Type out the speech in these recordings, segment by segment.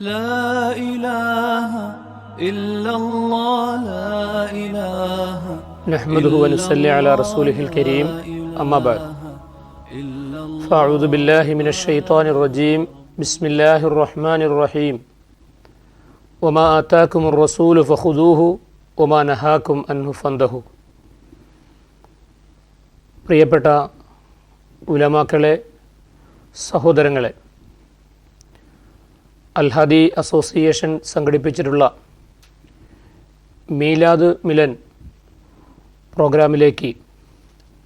لا إله إلا الله لا إله نحمده ونصلي على رسوله الكريم أما بعد إلا الله فأعوذ بالله من الشيطان الرجيم بسم الله الرحمن الرحيم وما آتاكم الرسول فخذوه وما نهاكم عنه فانتهوا പ്രിയപ്പെട്ട ഉലമാക്കളെ സഹോദരങ്ങളെ അൽഹദി അസോസിയേഷൻ സംഘടിപ്പിച്ചിട്ടുള്ള മീലാദ് മിലൻ പ്രോഗ്രാമിലേക്ക്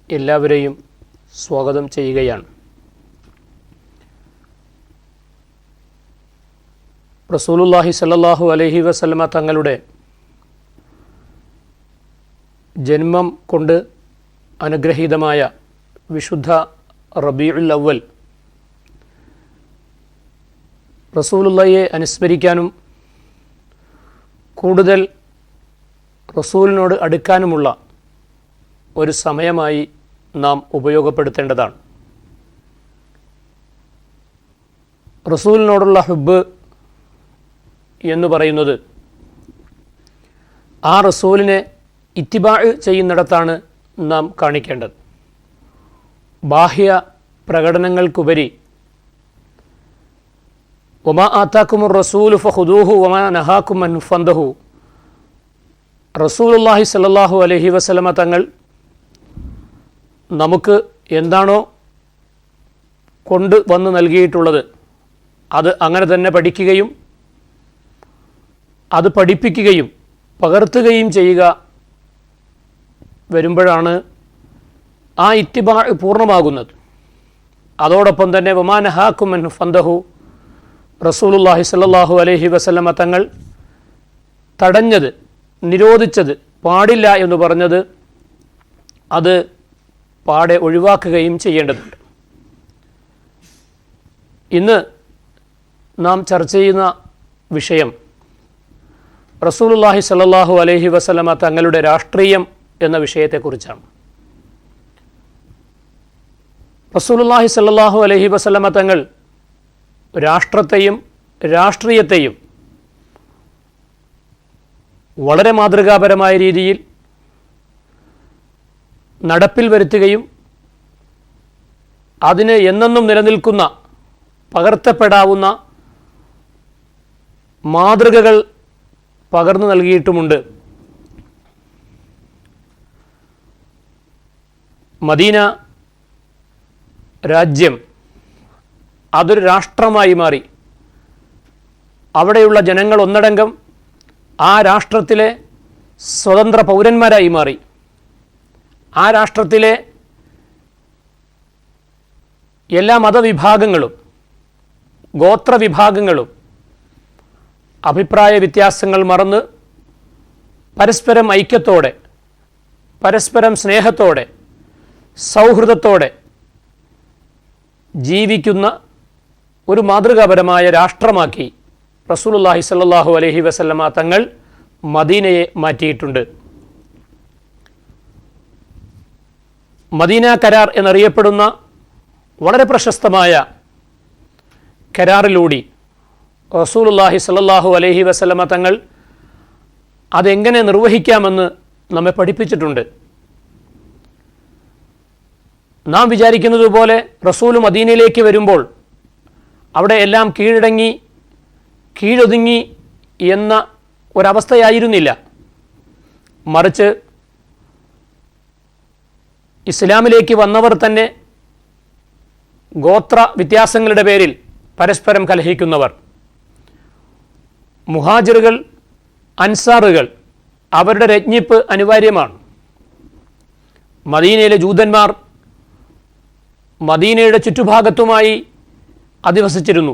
എല്ലാവരെയും സ്വാഗതം ചെയ്യുകയാണ്. റസൂലുല്ലാഹി സല്ലാഹു അലഹി വസല്ലമ തങ്ങളുടെ ജന്മം കൊണ്ട് അനുഗ്രഹീതമായ വിശുദ്ധ റബീഉൽ അവൽ റസൂലുള്ളയെ അനുസ്മരിക്കാനും കൂടുതൽ റസൂലിനോട് അടുക്കാനുമുള്ള ഒരു സമയമായി നാം ഉപയോഗപ്പെടുത്തേണ്ടതാണ്. റസൂലിനോടുള്ള ഹുബ് എന്ന് പറയുന്നത് ആ റസൂലിനെ ഇത്തിബാ ചെയ്യുന്നിടത്താണ് നാം കാണിക്കേണ്ടത്. ബാഹ്യ പ്രകടനങ്ങൾക്കുപരി ഒമാ ആത്താക്കും റസൂൽ ഫഹുദൂഹു ഒമാ നഹാക്കും അൻഫന്തഹു റസൂലുല്ലാഹി സല്ലാഹു അലൈഹി വസ്ലമ തങ്ങൾ നമുക്ക് എന്താണോ കൊണ്ട് വന്ന് നൽകിയിട്ടുള്ളത് അത് അങ്ങനെ തന്നെ പഠിക്കുകയും അത് പഠിപ്പിക്കുകയും പകർത്തുകയും ചെയ്യുക വരുമ്പോഴാണ് ആ ഇത്തിബാ പൂർണമാകുന്നത്. അതോടൊപ്പം തന്നെ വമാനഹാക്കുമൻ ഫന്തഹു. റസൂലുല്ലാഹി സ്വല്ലല്ലാഹു അലൈഹി വസല്ലമ തങ്ങൾ തടഞ്ഞത് നിരോധിച്ചത് പാടില്ല എന്ന് പറഞ്ഞത് അത് പാടെ ഒഴിവാക്കുകയും ചെയ്യേണ്ടതുണ്ട്. ഇന്ന് നാം ചർച്ച ചെയ്യുന്ന വിഷയം റസൂലുല്ലാഹി സ്വല്ലല്ലാഹു അലൈഹി വസല്ലമ തങ്ങളുടെ രാഷ്ട്രീയം എന്ന വിഷയത്തെക്കുറിച്ചാണ്. റസൂലുല്ലാഹി സ്വല്ലല്ലാഹു അലൈഹി വസല്ലമ തങ്ങൾ രാഷ്ട്രത്തെയും രാഷ്ട്രീയത്തെയും വളരെ മാതൃകാപരമായ രീതിയിൽ നടപ്പിൽ വരുത്തുകയും അതിന് എന്നെന്നും നിലനിൽക്കുന്ന പകർത്തപ്പെടാവുന്ന മാതൃകകൾ പകർന്നു നൽകിയിട്ടുമുണ്ട്. മദീന രാജ്യം അതൊരു രാഷ്ട്രമായി മാറി. അവിടെയുള്ള ജനങ്ങൾ ഒന്നടങ്കം ആ രാഷ്ട്രത്തിലെ സ്വതന്ത്ര പൗരന്മാരായി മാറി. ആ രാഷ്ട്രത്തിലെ എല്ലാ മതവിഭാഗങ്ങളും ഗോത്രവിഭാഗങ്ങളും അഭിപ്രായ വ്യത്യാസങ്ങൾ മറന്ന് പരസ്പരം ഐക്യത്തോടെ പരസ്പരം സ്നേഹത്തോടെ സൗഹൃദത്തോടെ ജീവിക്കുന്ന ഒരു മാതൃകാപരമായ രാഷ്ട്രമാക്കി റസൂലുല്ലാഹി സല്ലാഹു അലഹി വസല്ലമ തങ്ങൾ മദീനയെ മാറ്റിയിട്ടുണ്ട്. മദീന കരാർ എന്നറിയപ്പെടുന്ന വളരെ പ്രശസ്തമായ കരാറിലൂടെ റസൂലുല്ലാഹി സല്ലാഹു അലഹി വസല്ലമ തങ്ങൾ അതെങ്ങനെ നിർവഹിക്കാമെന്ന് നമ്മെ പഠിപ്പിച്ചിട്ടുണ്ട്. നാം വിചാരിക്കുന്നത് പോലെ റസൂൽ മദീനയിലേക്ക് വരുമ്പോൾ അവിടെ എല്ലാം കീഴടങ്ങി കീഴൊതുങ്ങി എന്ന ഒരവസ്ഥയായിരുന്നില്ല. മറിച്ച് ഇസ്ലാമിലേക്ക് വന്നവർ തന്നെ ഗോത്ര വ്യത്യാസങ്ങളുടെ പേരിൽ പരസ്പരം കലഹിക്കുന്നവർ. മുഹാജിറുകൾ അൻസാറുകൾ അവരുടെ രജ്ഞിപ്പ് അനിവാര്യമാണ്. മദീനയിലെ ജൂതന്മാർ മദീനയുടെ ചുറ്റുഭാഗത്തുമായി അധിവസിച്ചിരുന്നു.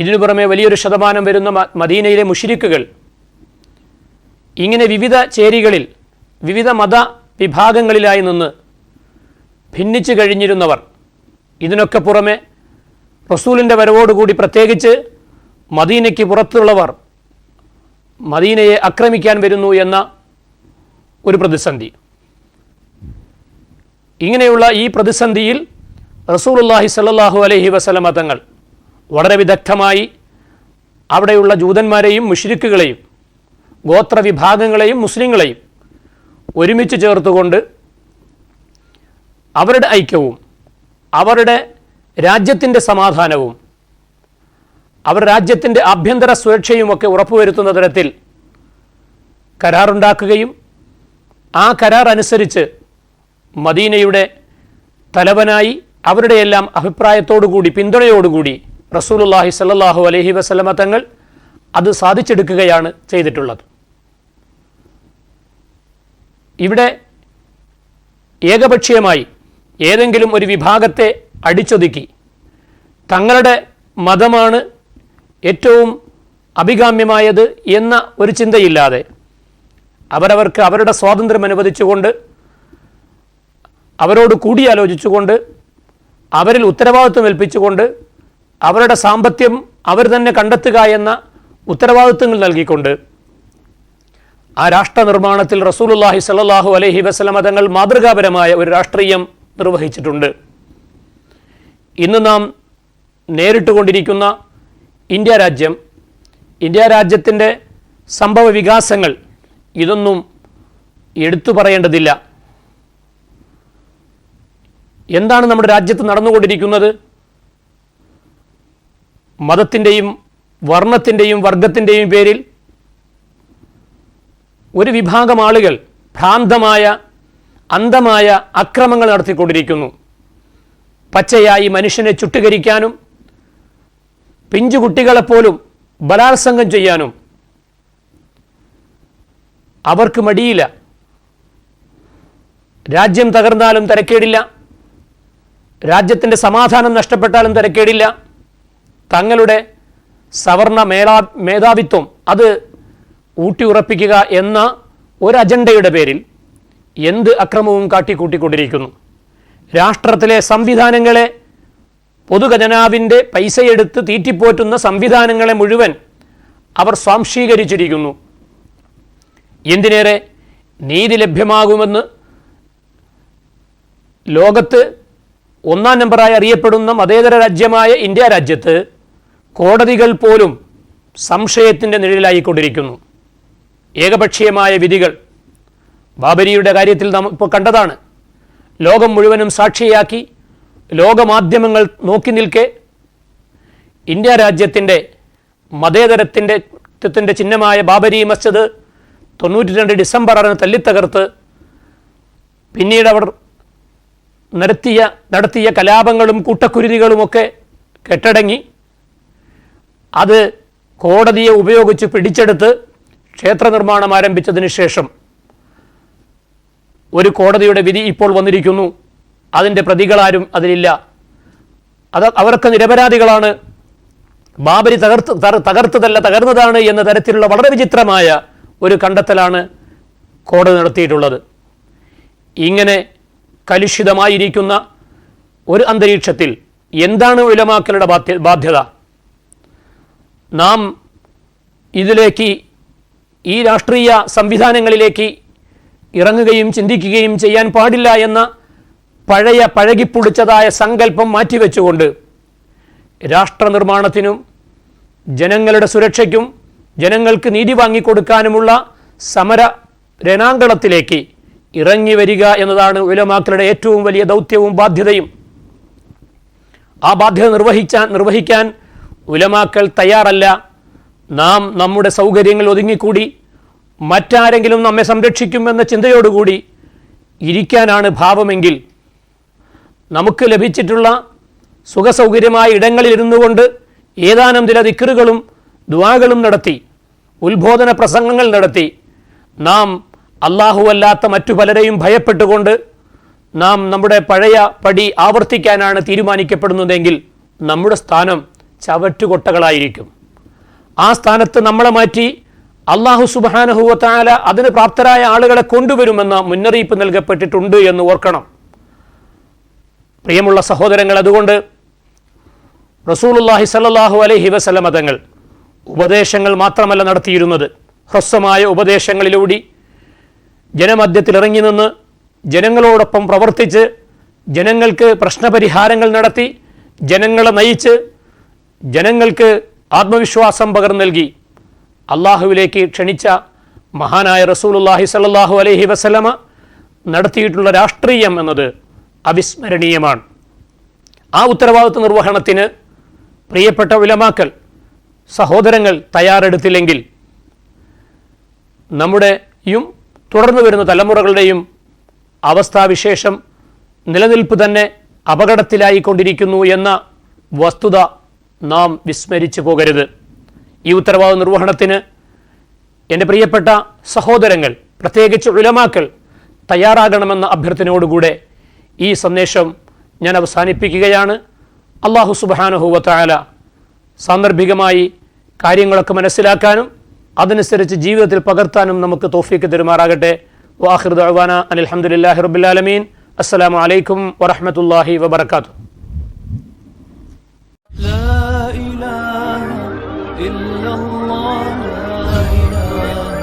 ഇതിനു പുറമെ വലിയൊരു ശതമാനം വരുന്ന മദീനയിലെ മുഷിരിക്കുകൾ ഇങ്ങനെ വിവിധ ചേരികളിൽ വിവിധ മത വിഭാഗങ്ങളിലായി നിന്ന് ഭിന്നിച്ചു കഴിഞ്ഞിരുന്നവർ. ഇതിനൊക്കെ പുറമെ റസൂലിന്റെ വരവോടുകൂടി പ്രത്യേകിച്ച് മദീനയ്ക്ക് പുറത്തുള്ളവർ മദീനയെ ആക്രമിക്കാൻ വരുന്നു എന്ന ഒരു പ്രതിസന്ധി. ഇങ്ങനെയുള്ള ഈ പ്രതിസന്ധിയിൽ റസൂലുള്ളാഹി സല്ലല്ലാഹു അലൈഹി വസല്ലമ തങ്ങൾ വളരെ വിദഗ്ധമായി അവിടെയുള്ള ജൂതന്മാരെയും മുഷ്രിക്കുകളെയും ഗോത്രവിഭാഗങ്ങളെയും മുസ്ലിങ്ങളെയും ഒരുമിച്ച് ചേർത്തുകൊണ്ട് അവരുടെ ഐക്യവും അവരുടെ രാജ്യത്തിന്റെ സമാധാനവും അവർ രാജ്യത്തിന്റെ ആഭ്യന്തര സുരക്ഷയുമൊക്കെ ഉറപ്പുവരുത്തുന്ന തരത്തിൽ കരാറുണ്ടാക്കുകയും ആ കരാർ അനുസരിച്ച് മദീനയുടെ തലവനായി അവരുടെയെല്ലാം അഭിപ്രായത്തോടുകൂടി പിന്തുണയോടുകൂടി റസൂലുല്ലാഹി സല്ലാഹു അലഹി വസ്ലമ തങ്ങൾ അത് സാധിച്ചെടുക്കുകയാണ് ചെയ്തിട്ടുള്ളത്. ഇവിടെ ഏകപക്ഷീയമായി ഏതെങ്കിലും ഒരു വിഭാഗത്തെ അടിച്ചൊതുക്കി തങ്ങളുടെ മതമാണ് ഏറ്റവും അഭികാമ്യമായത് എന്ന ഒരു ചിന്തയില്ലാതെ അവരവർക്ക് അവരുടെ സ്വാതന്ത്ര്യം അനുവദിച്ചുകൊണ്ട് അവരോട് കൂടിയാലോചിച്ചുകൊണ്ട് അവരിൽ ഉത്തരവാദിത്വം ഏൽപ്പിച്ചുകൊണ്ട് അവരുടെ സാമ്പത്യം അവർ തന്നെ കണ്ടെത്തുക എന്ന ഉത്തരവാദിത്വങ്ങൾ നൽകിക്കൊണ്ട് ആ രാഷ്ട്ര നിർമ്മാണത്തിൽ റസൂലുല്ലാഹി സല്ലാഹു അലഹി വസ്ലമ തങ്ങൾ മാതൃകാപരമായ ഒരു രാഷ്ട്രീയം നിർവഹിച്ചിട്ടുണ്ട്. ഇന്ന് നാം നേരിട്ടുകൊണ്ടിരിക്കുന്ന ഇന്ത്യ രാജ്യം ഇന്ത്യ രാജ്യത്തിന്റെ സംഭവ വികാസങ്ങൾ ഇതൊന്നും എടുത്തു പറയേണ്ടതില്ല. എന്താണ് നമ്മുടെ രാജ്യത്ത് നടന്നുകൊണ്ടിരിക്കുന്നത്? മതത്തിന്റെയും വർണത്തിന്റെയും വർഗത്തിന്റെയും പേരിൽ ഒരു വിഭാഗം ആളുകൾ ഭ്രാന്തമായ അന്ധമായ അക്രമങ്ങൾ നടത്തിക്കൊണ്ടിരിക്കുന്നു. പച്ചയായി മനുഷ്യനെ ചുട്ടുകരിക്കാനും പിഞ്ചുകുട്ടികളെപ്പോലും ബലാത്സംഗം ചെയ്യാനും അവർക്ക് മടിയില്ല. രാജ്യം തകർന്നാലും തിരക്കേടില്ല. രാജ്യത്തിന്റെ സമാധാനം നഷ്ടപ്പെട്ടാലും തിരക്കേടില്ല. തങ്ങളുടെ സവർണ മേളാ മേധാവിത്വം അത് ഊട്ടിയുറപ്പിക്കുക എന്ന ഒരു അജണ്ടയുടെ പേരിൽ എന്ത് അക്രമവും കാട്ടിക്കൂട്ടിക്കൊണ്ടിരിക്കുന്നു. രാഷ്ട്രത്തിലെ സംവിധാനങ്ങളെ പൊതുഖജനാവിന്റെ പൈസയെടുത്ത് തീറ്റിപ്പോറ്റുന്ന സംവിധാനങ്ങളെ മുഴുവൻ അവർ സ്വാംശീകരിച്ചിരിക്കുന്നു. എന്തിനേറെ നീതി ലഭ്യമാകുമെന്ന് ലോകത്ത് ഒന്നാം നമ്പറായി അറിയപ്പെടുന്ന മതേതര രാജ്യമായ ഇന്ത്യ രാജ്യത്ത് കോടതികൾ പോലും സംശയത്തിന്റെ നിഴലായിക്കൊണ്ടിരിക്കുന്നു ഏകപക്ഷീയമായ വിധികൾ ബാബരിയുടെ കാര്യത്തിൽ നാം ഇപ്പോൾ കണ്ടതാണ്. ലോകം മുഴുവനും സാക്ഷിയാക്കി ലോകമാധ്യമങ്ങൾ നോക്കി നിൽക്കെ ഇന്ത്യ രാജ്യത്തിന്റെ മതേതരത്തിന്റെ ത്തിന്റെ ചിഹ്നമായ ബാബരി മസ്ജിദ് തൊണ്ണൂറ്റി രണ്ട് ഡിസംബർ ആറിന് തല്ലിത്തകർത്ത് പിന്നീട് അവർ നടത്തിയ നടത്തിയ കലാപങ്ങളും കൂട്ടക്കുരുതികളുമൊക്കെ കെട്ടടങ്ങി. അത് കോടതിയെ ഉപയോഗിച്ച് പിടിച്ചെടുത്ത് ക്ഷേത്ര നിർമ്മാണം ആരംഭിച്ചതിന് ശേഷം ഒരു കോടതിയുടെ വിധി ഇപ്പോൾ വന്നിരിക്കുന്നു. അതിന്റെ പ്രതികളാരും അതിലില്ല. അത് അവരൊക്കെ നിരപരാധികളാണ്. ബാബരി തകർത്ത് തകർത്തതല്ല തകർന്നതാണ് എന്ന തരത്തിലുള്ള വളരെ വിചിത്രമായ ഒരു കണ്ടെത്തലാണ് കോടതി നടത്തിയിട്ടുള്ളത്. ഇങ്ങനെ കലുഷിതമായിരിക്കുന്ന ഒരു അന്തരീക്ഷത്തിൽ എന്താണ് ഉലമാക്കളുടെ ബാധ്യ ബാധ്യത? നാം ഇതിലേക്ക് ഈ രാഷ്ട്രീയ സംവിധാനങ്ങളിലേക്ക് ഇറങ്ങുകയും ചിന്തിക്കുകയും ചെയ്യാൻ പാടില്ല എന്ന പഴയ പഴകിപ്പൊടിച്ചതായ സങ്കല്പം മാറ്റിവെച്ചുകൊണ്ട് രാഷ്ട്ര നിർമ്മാണത്തിനും ജനങ്ങളുടെ സുരക്ഷയ്ക്കും ജനങ്ങൾക്ക് നീതി വാങ്ങിക്കൊടുക്കാനുമുള്ള സമര രണാങ്കളത്തിലേക്ക് ഇറങ്ങി വരിക എന്നതാണ് ഉലമാക്കളുടെ ഏറ്റവും വലിയ ദൗത്യവും ബാധ്യതയും. ആ ബാധ്യത നിർവഹിച്ചാൽ നിർവഹിക്കാൻ ഉലമാക്കൾ തയ്യാറല്ല. നാം നമ്മുടെ സൗകര്യങ്ങൾ ഒതുങ്ങിക്കൂടി. മറ്റാരെങ്കിലും നമ്മെ സംരക്ഷിക്കുമെന്ന ചിന്തയോടുകൂടി ഇരിക്കാനാണ് ഭാവമെങ്കിൽ നമുക്ക് ലഭിച്ചിട്ടുള്ള സുഖസൗകര്യമായ ഇടങ്ങളിൽ ഇരുന്നു കൊണ്ട് ഏതാനും ചില ദിക്കറുകളും ദ്വാകളും നടത്തി ഉത്ബോധന പ്രസംഗങ്ങൾ നടത്തി. നാം അല്ലാഹുവല്ലാത്ത മറ്റു പലരെയും ഭയപ്പെട്ടുകൊണ്ട് നാം നമ്മുടെ പഴയ പടി ആവർത്തിക്കാനാണ് തീരുമാനിക്കപ്പെടുന്നതെങ്കിൽ നമ്മുടെ സ്ഥാനം ചവറ്റുകൊട്ടകളായിരിക്കും. ആ സ്ഥാനത്ത് നമ്മളെ മാറ്റി അള്ളാഹു സുബാനഹുവത്താല അതിന് പ്രാപ്തരായ ആളുകളെ കൊണ്ടുവരുമെന്ന മുന്നറിയിപ്പ് നൽകപ്പെട്ടിട്ടുണ്ട് എന്ന് ഓർക്കണം. പ്രിയമുള്ള സഹോദരങ്ങൾ അതുകൊണ്ട് റസൂലുല്ലാഹി സല്ലാഹു അലൈഹി വസലമതങ്ങൾ ഉപദേശങ്ങൾ മാത്രമല്ല നടത്തിയിരുന്നത്. ഹ്രസ്വമായ ഉപദേശങ്ങളിലൂടെ ജനമധ്യത്തിൽ ഇറങ്ങി നിന്ന് ജനങ്ങളോടൊപ്പം പ്രവർത്തിച്ച് ജനങ്ങൾക്ക് പ്രശ്നപരിഹാരങ്ങൾ നടത്തി ജനങ്ങളെ നയിച്ച് ജനങ്ങൾക്ക് ആത്മവിശ്വാസം പകർന്നു നൽകി. അള്ളാഹുവിലേക്ക് ക്ഷണിച്ച മഹാനായ റസൂലുല്ലാഹി സല്ലാഹു അലഹി വസലമ നടത്തിയിട്ടുള്ള രാഷ്ട്രീയം എന്നത് അവിസ്മരണീയമാണ്. ആ ഉത്തരവാദിത്വ നിർവഹണത്തിന് പ്രിയപ്പെട്ട ഉലമാക്കൽ സഹോദരങ്ങൾ തയ്യാറെടുത്തില്ലെങ്കിൽ നമ്മുടെയും തുടർന്നു വരുന്ന തലമുറകളുടെയും അവസ്ഥാവിശേഷം നിലനിൽപ്പ് തന്നെ അപകടത്തിലായിക്കൊണ്ടിരിക്കുന്നു എന്ന വസ്തുത നാം വിസ്മരിച്ചു പോകരുത്. ഈ ഉത്തരവാദിത്വ നിർവഹണത്തിന് എന്റെ പ്രിയപ്പെട്ട സഹോദരങ്ങൾ പ്രത്യേകിച്ച് ഉലമാക്കൾ തയ്യാറാകണമെന്ന അഭ്യർത്ഥനയോടുകൂടെ ഈ സന്ദേശം ഞാൻ അവസാനിപ്പിക്കുകയാണ്. അള്ളാഹു സുബാനുഹൂവത്തായാല സാന്ദർഭികമായി കാര്യങ്ങളൊക്കെ മനസ്സിലാക്കാനും അതനുസരിച്ച് ജീവിതത്തിൽ പകർത്താനും നമുക്ക് തോഫീക്ക് തെരുമാറാകട്ടെ വാഹിർ ദഅ്വാന അനിൽഹമുല്ലാഹി റബ്ബുലാലമീൻ അസ്സലാമു അലൈക്കും വറഹ്മത്തുള്ളാഹി വബർക്കാത്തു لا إله إلا الله لا إله